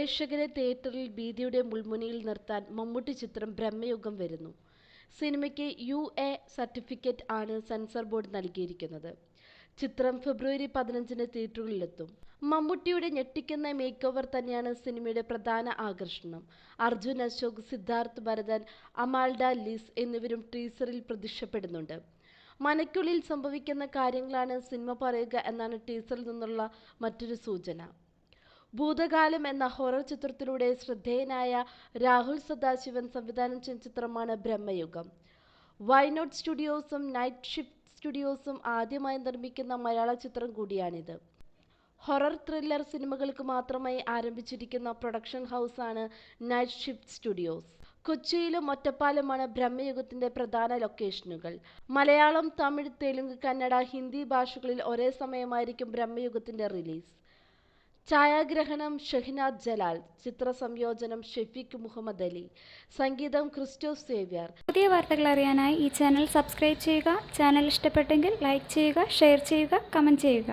പ്രേക്ഷകരെ തിയേറ്ററിൽ ഭീതിയുടെ മുൾമുനയിൽ നിർത്താൻ മമ്മൂട്ടി ചിത്രം ബ്രഹ്മയുഗം വരുന്നു. സിനിമയ്ക്ക് യു എ സർട്ടിഫിക്കറ്റ് ആണ് സെൻസർ ബോർഡ് നൽകിയിരിക്കുന്നത്. ചിത്രം ഫെബ്രുവരി പതിനഞ്ചിന് തിയേറ്ററുകളിലെത്തും. മമ്മൂട്ടിയുടെ ഞെട്ടിക്കുന്ന മേക്ക് ഓവർ തന്നെയാണ് സിനിമയുടെ പ്രധാന ആകർഷണം. അർജുൻ അശോക് സിദ്ധാർത്ഥ് ഭരതൻ അമാൽഡ ലിസ് എന്നിവരും ടീസറിൽ പ്രത്യക്ഷപ്പെടുന്നുണ്ട്. മനയ്ക്കുള്ളിൽ സംഭവിക്കുന്ന കാര്യങ്ങളാണ് സിനിമ പറയുക എന്നാണ് ടീസറിൽ നിന്നുള്ള മറ്റൊരു സൂചന. ഭൂതകാലം എന്ന ഹൊറർ ചിത്രത്തിലൂടെ ശ്രദ്ധേയനായ രാഹുൽ സദാശിവൻ സംവിധാനം ചെയ്ത ചിത്രമാണ് ബ്രഹ്മയുഗം. വൈനോട്ട് സ്റ്റുഡിയോസും നൈറ്റ് ഷിഫ്റ്റ് സ്റ്റുഡിയോസും ആദ്യമായി നിർമ്മിക്കുന്ന മലയാള ചിത്രം കൂടിയാണിത്. ഹൊറർ ത്രില്ലർ സിനിമകൾക്ക് മാത്രമായി ആരംഭിച്ചിരിക്കുന്ന പ്രൊഡക്ഷൻ ഹൗസാണ് നൈറ്റ് ഷിഫ്റ്റ് സ്റ്റുഡിയോസ് കൊച്ചിയിലും ഒറ്റപ്പാലമാണ് ബ്രഹ്മയുഗത്തിന്റെ പ്രധാന ലൊക്കേഷനുകൾ മലയാളം തമിഴ് തെലുങ്ക് കന്നഡ ഹിന്ദി ഭാഷകളിൽ ഒരേ സമയമായിരിക്കും ബ്രഹ്മയുഗത്തിന്റെ റിലീസ് ഛായാഗ്രഹണം ഷെഹ്നാദ് ജലാൽ ചിത്ര സംയോജനം ഷെഫീഖ് മുഹമ്മദ് അലി സംഗീതം ക്രിസ്റ്റോസ് സേവ്യർ. പുതിയ വാർത്തകൾ അറിയാനായി ഈ ചാനൽ സബ്സ്ക്രൈബ് ചെയ്യുക ചാനൽ ഇഷ്ടപ്പെട്ടെങ്കിൽ ലൈക്ക് ചെയ്യുക ഷെയർ ചെയ്യുക കമന്റ് ചെയ്യുക.